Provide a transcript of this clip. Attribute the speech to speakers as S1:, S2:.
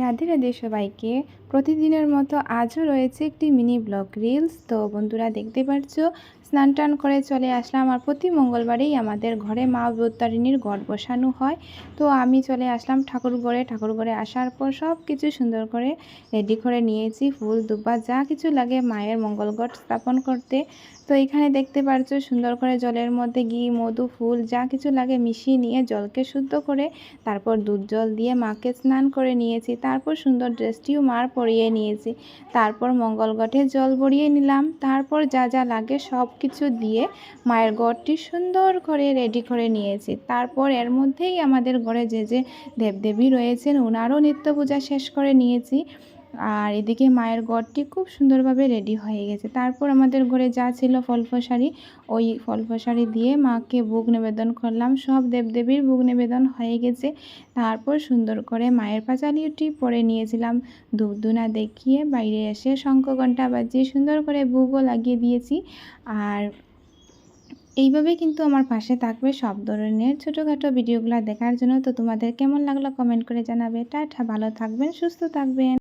S1: রাধে রাধে সবাইকে। প্রতিদিনের মতো আজও রয়েছে একটি মিনি ব্লগ রিলস। তো বন্ধুরা, দেখতে পাচ্ছ স্নান টান করে চলে আসলাম আর প্রতি মঙ্গলবারেই আমাদের ঘরে মা অবতারিণীর গড় বসানো হয়। তো আমি চলে আসলাম ঠাকুর ঘরে। ঠাকুর ঘরে আসার পর সব কিছু সুন্দর করে রেডি করে নিয়েছি। ফুল, দুব্বা, যা কিছু লাগে মায়ের মঙ্গল ঘট স্থাপন করতে। তো এখানে দেখতে পাচ্ছ সুন্দর করে জলের মধ্যে ঘি, মধু, ফুল, যা কিছু লাগে মিশিয়ে নিয়ে জলকে শুদ্ধ করে তারপর দুধ জল দিয়ে মাকে স্নান করে নিয়েছি। তারপর সুন্দর ড্রেসটিও মার পরিয়ে নিয়েছি। তারপর মঙ্গল গঠে জল ভরিয়ে নিলাম। তারপর যা যা লাগে সব কিছু দিয়ে মায়ের গড়টি সুন্দর করে রেডি করে নিয়েছি। তারপর এর মধ্যেই আমাদের ঘরে যে যে দেবদেবী রয়েছেন ওনারও নিত্য পূজা শেষ করে নিয়েছি। আর এদিকে মায়ের ঘরটি খুব সুন্দরভাবে রেডি হয়ে গেছে। তারপর আমাদের ঘরে যা ছিল ফলফসারি ওই ফলফসারি দিয়ে মাকে ভোগ নিবেদন করলাম। সব দেবদেবীর ভোগ নিবেদন হয়ে গেছে। তারপর সুন্দর করে মায়ের পাঁচালিটি পরে নিয়েছিলাম। ধুনা দেখিয়ে বাইরে এসে শঙ্খ ঘণ্টা বাজিয়ে সুন্দর করে ভোগও লাগিয়ে দিয়েছি। আর এইভাবে কিন্তু আমার পাশে থাকবে সব ধরনের ছোটোখাটো ভিডিওগুলো দেখার জন্য। তো তোমাদের কেমন লাগল কমেন্ট করে জানাবে। টাটা, ভালো থাকবেন, সুস্থ থাকবেন।